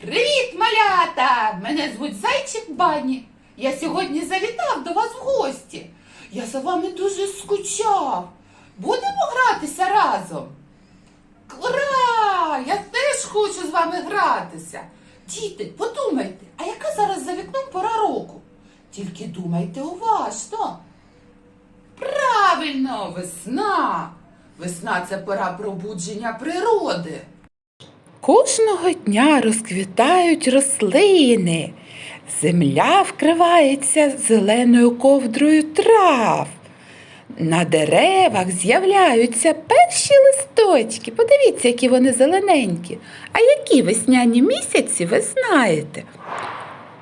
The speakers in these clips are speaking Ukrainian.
Привіт, малята! Мене звуть Зайчик Бані. Я сьогодні завітав до вас в гості. Я за вами дуже скучав. Будемо гратися разом. Ура! Я теж хочу з вами гратися. Діти, подумайте, а яка зараз за вікном пора року? Тільки думайте уважно. Правильно, весна. Весна це пора пробудження природи. Кожного дня розквітають рослини. Земля вкривається зеленою ковдрою трав. На деревах з'являються перші листочки. Подивіться, які вони зелененькі. А які весняні місяці ви знаєте?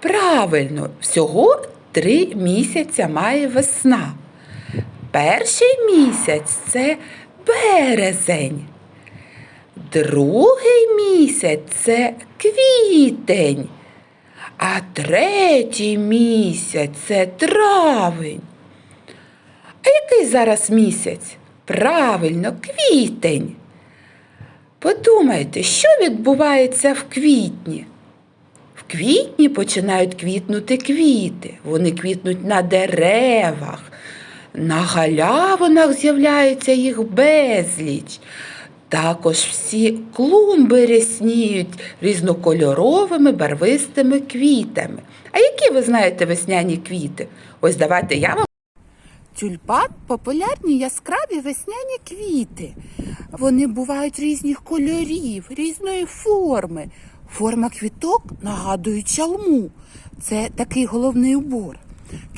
Правильно, всього три місяця має весна. Перший місяць це березень. Другий місяць це квітень, а третій місяць це травень. А який зараз місяць? Правильно, квітень. Подумайте, що відбувається в квітні? В квітні починають квітнути квіти. Вони квітнуть на деревах, на галявинах з'являється їх безліч. Також всі клумби рясніють різнокольоровими барвистими квітами. А які ви знаєте весняні квіти? Ось давайте я вам. Тюльпан популярні яскраві весняні квіти. Вони бувають різних кольорів, різної форми. Форма квіток нагадує чалму. Це такий головний убор.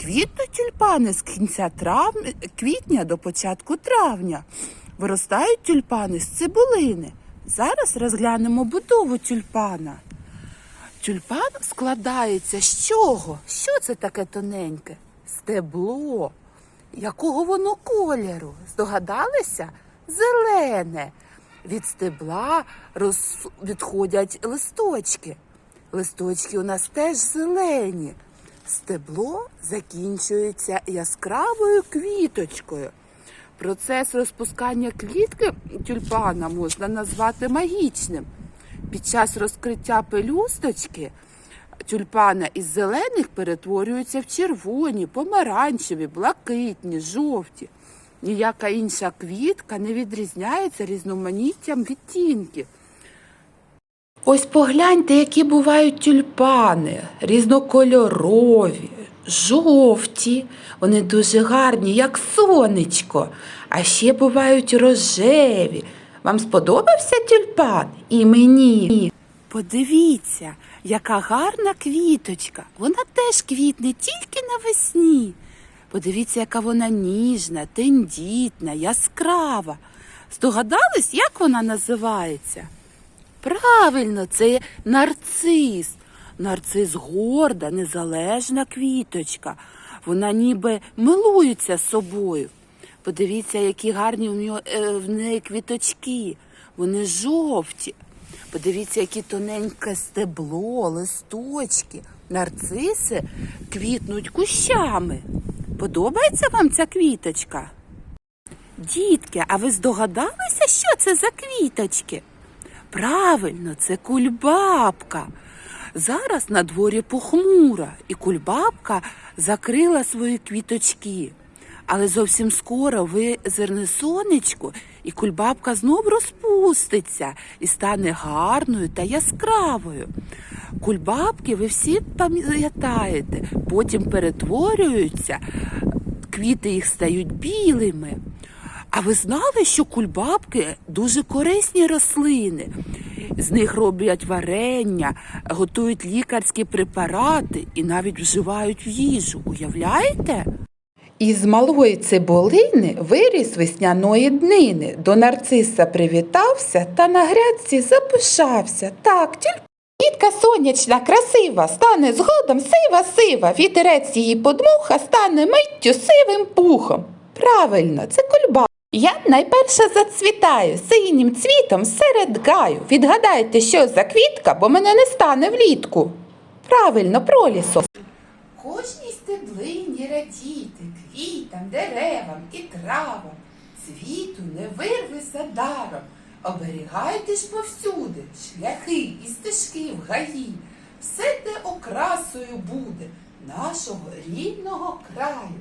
Квітнуть тюльпани з кінця травня, квітня до початку травня. Виростають тюльпани з цибулини. Зараз розглянемо будову тюльпана. Тюльпан складається з чого? Що це таке тоненьке? Стебло. Якого воно кольору? Здогадалися? Зелене. Від стебла роз... відходять листочки. Листочки у нас теж зелені. Стебло закінчується яскравою квіточкою. Процес розпускання квітки тюльпана можна назвати магічним. Під час розкриття пелюсточки тюльпана із зелених перетворюються в червоні, помаранчеві, блакитні, жовті. Ніяка інша квітка не відрізняється різноманіттям відтінків. Ось погляньте, які бувають тюльпани, різнокольорові, жовті, вони дуже гарні, як сонечко, а ще бувають рожеві. Вам сподобався тюльпан? І мені. Подивіться, яка гарна квіточка. Вона теж квітне тільки навесні. Подивіться, яка вона ніжна, тендітна, яскрава. Здогадались, як вона називається? Правильно, це нарцис. Нарцис горда, незалежна квіточка. Вона ніби милується собою. Подивіться, які гарні в, нього, е, в неї квіточки. Вони жовті. Подивіться, які тоненьке стебло, листочки. Нарциси квітнуть кущами. Подобається вам ця квіточка? Дітки, а ви здогадалися, що це за квіточки? Правильно, це кульбабка. Зараз на дворі похмура, і кульбабка закрила свої квіточки. Але зовсім скоро визирне сонечко, і кульбабка знов розпуститься і стане гарною та яскравою. Кульбабки ви всі пам'ятаєте, потім перетворюються, квіти їх стають білими. А ви знали, що кульбабки дуже корисні рослини? З них роблять варення, готують лікарські препарати і навіть вживають в їжу. Уявляєте? Із малої цибулини виріс весняної днини. До нарциса привітався та на грядці запишався. Так, тільки Квітка сонячна, красива, стане згодом сива сива. Вітерець її подмуха стане миттю сивим пухом. Правильно, це кульба. Я найперше зацвітаю синім цвітом серед гаю. Відгадайте, що за квітка, бо мене не стане влітку. Правильно, пролісо. Кожній стеблині радіти, квітам, деревам і травам. Цвіту не вирви за даром. Оберігайте ж повсюди шляхи і стежки в гаї. Все те окрасою буде нашого рідного краю.